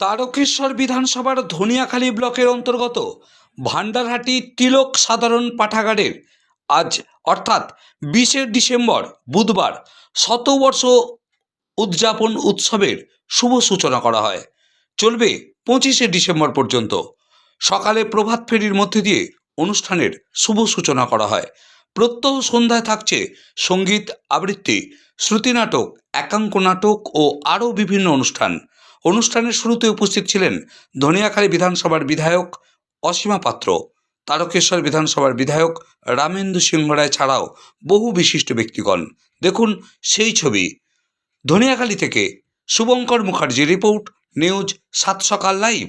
তারকেশ্বর বিধানসভার ধনিয়াখালী ব্লকের অন্তর্গত ভান্ডারহাটি তিলক সাধারণ পাঠাগারের আজ, অর্থাৎ বিশে ডিসেম্বর বুধবার শতবর্ষ উদযাপন উৎসবের শুভ সূচনা করা হয়। চলবে পঁচিশে ডিসেম্বর পর্যন্ত। সকালে প্রভাত ফেরির মধ্যে দিয়ে অনুষ্ঠানের শুভ সূচনা করা হয়। প্রত্যহ সন্ধ্যায় থাকছে সংগীত, আবৃত্তি শ্রুতি নাটক একাঙ্ক নাটক ও আরও বিভিন্ন অনুষ্ঠান। অনুষ্ঠানের শুরুতে উপস্থিত ছিলেন ধনিয়াখালী বিধানসভার বিধায়ক অসীমা পাত্র, তারকেশ্বর বিধানসভার বিধায়ক রামেন্দু সিংহ রায় ছাড়াও বহু বিশিষ্ট ব্যক্তিগণ। দেখুন সেই ছবি। ধনিয়াখালী থেকে শুভঙ্কর মুখার্জি রিপোর্ট, নিউজ সাত সকাল লাইভ।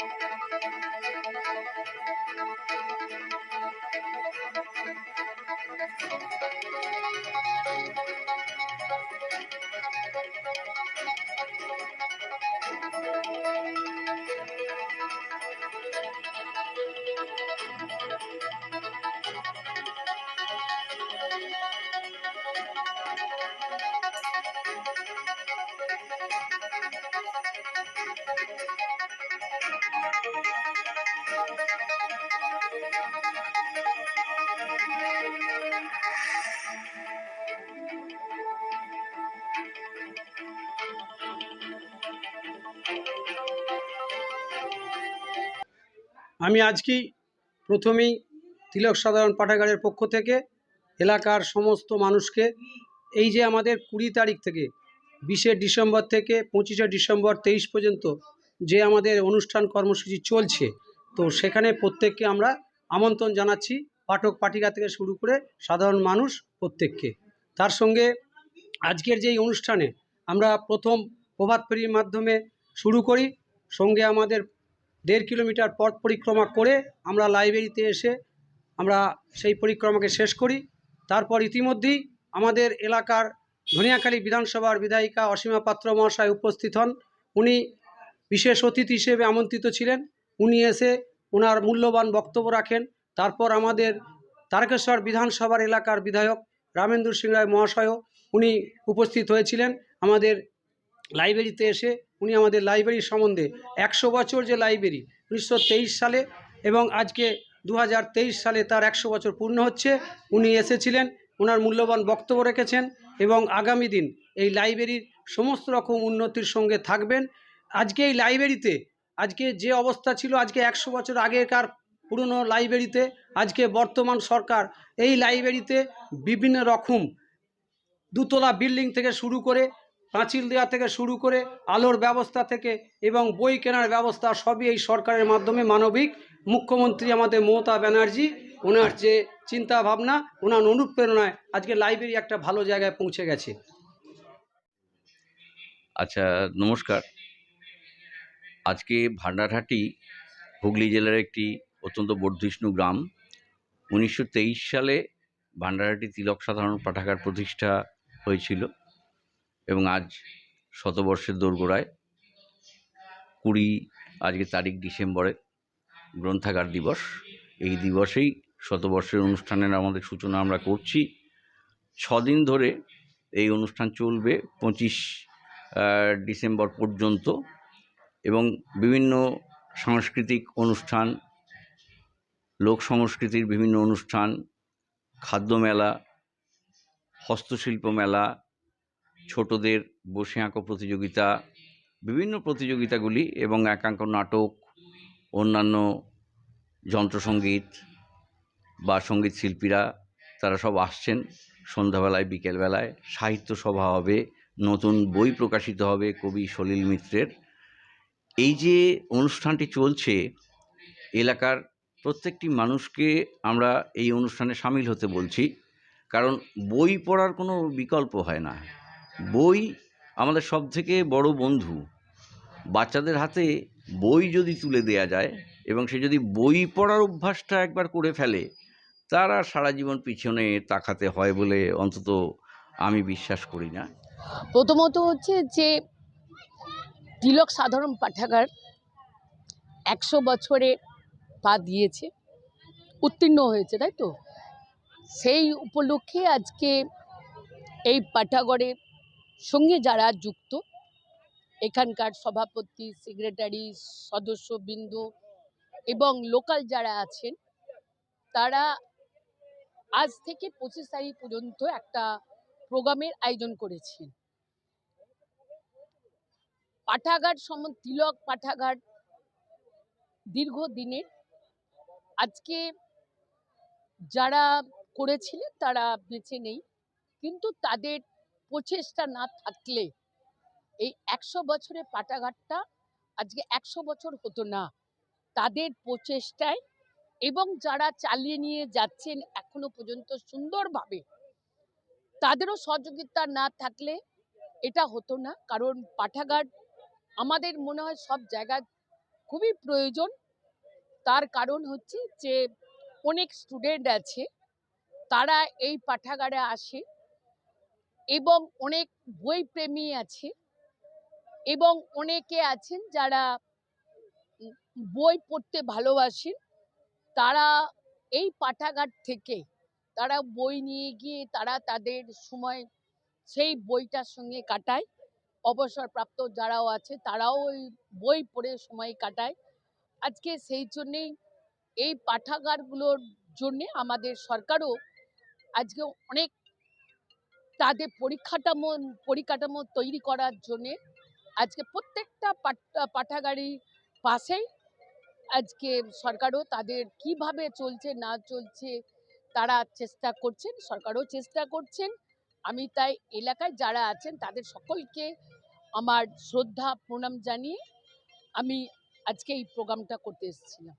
Thank you. আমি আজকেই প্রথমেই তিলক সাধারণ পাঠাগারের পক্ষ থেকে এলাকার সমস্ত মানুষকে এই যে আমাদের কুড়ি তারিখ থেকে, বিশে ডিসেম্বর থেকে পঁচিশে ডিসেম্বর তেইশ পর্যন্ত যে আমাদের অনুষ্ঠান কর্মসূচি চলছে, তো সেখানে প্রত্যেককে আমরা আমন্ত্রণ জানাচ্ছি পাঠক পাঠিকা থেকে শুরু করে সাধারণ মানুষ প্রত্যেককে। তার সঙ্গে আজকের যেই অনুষ্ঠানে আমরা প্রথম প্রভাত ফেরির মাধ্যমে শুরু করি, সঙ্গে আমাদের দেড় কিলোমিটার পথ পরিক্রমা করে আমরা লাইব্রেরিতে এসে আমরা সেই পরিক্রমাকে শেষ করি। তারপর ইতিমধ্যেই আমাদের এলাকার ধনিয়াখালী বিধানসভার বিধায়িকা অসীমা পাত্র মহাশয় উপস্থিত হন। উনি বিশেষ অতিথি হিসেবে আমন্ত্রিত ছিলেন। উনি এসে ওনার মূল্যবান বক্তব্য রাখেন। তারপর আমাদের তারকেশ্বর বিধানসভার এলাকার বিধায়ক রামেন্দ্র সিং রায় মহাশয়ও উনি উপস্থিত হয়েছিলেন। আমাদের লাইব্রেরিতে এসে উনি আমাদের লাইব্রেরি সম্বন্ধে একশো বছর যে লাইব্রেরি উনিশশো তেইশ সালে এবং আজকে দু হাজার তেইশ সালে তার একশো বছর পূর্ণ হচ্ছে। উনি এসেছিলেন, ওনার মূল্যবান বক্তব্য রেখেছেন এবং আগামী দিন এই লাইব্রেরির সমস্ত রকম উন্নতির সঙ্গে থাকবেন। আজকে এই লাইব্রেরিতে আজকে যে অবস্থা ছিল, আজকে একশো বছর আগেকার পুরনো লাইব্রেরিতে আজকে বর্তমান সরকার এই লাইব্রেরিতে বিভিন্ন রকম দুতলা বিল্ডিং থেকে শুরু করে পাঁচিল দেওয়া থেকে শুরু করে আলোর ব্যবস্থা থেকে এবং বই কেনার ব্যবস্থা সবই এই সরকারের মাধ্যমে মানবিক। মুখ্যমন্ত্রী আমাদের মমতা ব্যানার্জি, ওনার যে চিন্তা ভাবনা ওনার অনুপ্রেরণায় আজকে লাইব্রেরি একটা ভালো জায়গায় পৌঁছে গেছে। আচ্ছা নমস্কার। আজকে ভান্ডারহাটি হুগলি জেলার একটি অত্যন্ত বর্ধিষ্ণু গ্রাম। উনিশশো তেইশ সালে ভান্ডারহাটি তিলক সাধারণ পাঠাগার প্রতিষ্ঠা হয়েছিল। এবং আজ শতবর্ষের দোরগোড়ায় কুড়ি, আজকে তারিখ ডিসেম্বরে গ্রন্থাগার দিবস। এই দিবসেই শতবর্ষের অনুষ্ঠানের আমাদের সূচনা আমরা করছি। ছদিন ধরে এই অনুষ্ঠান চলবে, পঁচিশ ডিসেম্বর পর্যন্ত এবং বিভিন্ন সাংস্কৃতিক অনুষ্ঠান, লোক সংস্কৃতির বিভিন্ন অনুষ্ঠান, খাদ্য মেলা, হস্তশিল্প মেলা ছোটদের বসে আঁকো প্রতিযোগিতা, বিভিন্ন প্রতিযোগিতাগুলি এবং একাঙ্ক নাটক, অন্যান্য যন্ত্রসঙ্গীত বা সংগীত শিল্পীরা, তারা সব আসছেন সন্ধ্যাবেলায়, বিকেলবেলায়। সাহিত্য সভা হবে, নতুন বই প্রকাশিত হবে কবি সলিল মিত্রের। এই যে অনুষ্ঠানটি চলছে, এলাকার প্রত্যেকটি মানুষকে আমরা এই অনুষ্ঠানে সামিল হতে বলছি, কারণ বই পড়ার কোনো বিকল্প হয় না। বই আমাদের সবথেকে বড় বন্ধু। বাচ্চাদের হাতে বই যদি তুলে দেয়া যায় এবং সে যদি বই পড়ার অভ্যাসটা একবার করে ফেলে, তারা সারা জীবন পিছনে তাকাতে হয় বলে অন্তত আমি বিশ্বাস করি না। প্রথমত হচ্ছে যে, তিলক সাধারণ পাঠাগার একশো বছরে পা দিয়েছে, উত্তীর্ণ হয়েছে, তাই তো? সেই উপলক্ষে আজকে এই পাঠাগড়ের সঙ্গে যারা যুক্ত, এখানকার সভাপতি সেক্রেটারি সদস্যবৃন্দ এবং লোকাল যারা আছেন, তারা আজ থেকে পঁচিশ তারিখ পর্যন্ত একটা প্রোগ্রামের আয়োজন করেছেন। পাঠাগার সম তিলক পাঠাগার দীর্ঘদিনের, আজকে যারা করেছিলেন তারা বেঁচে নেই, কিন্তু তাদের প্রচেষ্টা না থাকলে এই একশো বছরের পাঠাগারটা আজকে একশো বছর হতো না। তাদের প্রচেষ্টায় এবং যারা চালিয়ে নিয়ে যাচ্ছেন এখনও পর্যন্ত সুন্দরভাবে, তাদেরও সহযোগিতা না থাকলে এটা হতো না। কারণ পাঠাগার আমাদের মনে হয় সব জায়গায় খুবই প্রয়োজন। তার কারণ হচ্ছে যে অনেক স্টুডেন্ট আছে, তারা এই পাঠাগারে আসে। এবং অনেক বই প্রেমী আছে এবং অনেকে আছেন যারা বই পড়তে ভালোবাসেন। তারা এই পাঠাগার থেকে তারা বই নিয়ে গিয়ে তারা তাদের সময় সেই বইটার সঙ্গে কাটায়। অবসরপ্রাপ্ত যারাও আছে তারাও ওই বই পড়ে সময় কাটায়। আজকে সেই জন্যেই এই পাঠাগারগুলোর জন্যে আমাদের সরকারও আজকে অনেক তাদের পরিকাঠামো পরিকাঠামো তৈরি করার জন্যে আজকে প্রত্যেকটা পাঠ- পাঠাগারের পাশেই আজকে সরকারও তাদের কীভাবে চলছে, না চলছে, তারা চেষ্টা করছেন, সরকারও চেষ্টা করছেন। আমি তাই এলাকায় যারা আছেন, তাদের সকলকে আমার শ্রদ্ধা, প্রণাম জানিয়ে আমি আজকে এই প্রোগ্রামটা করতে এসেছিলাম।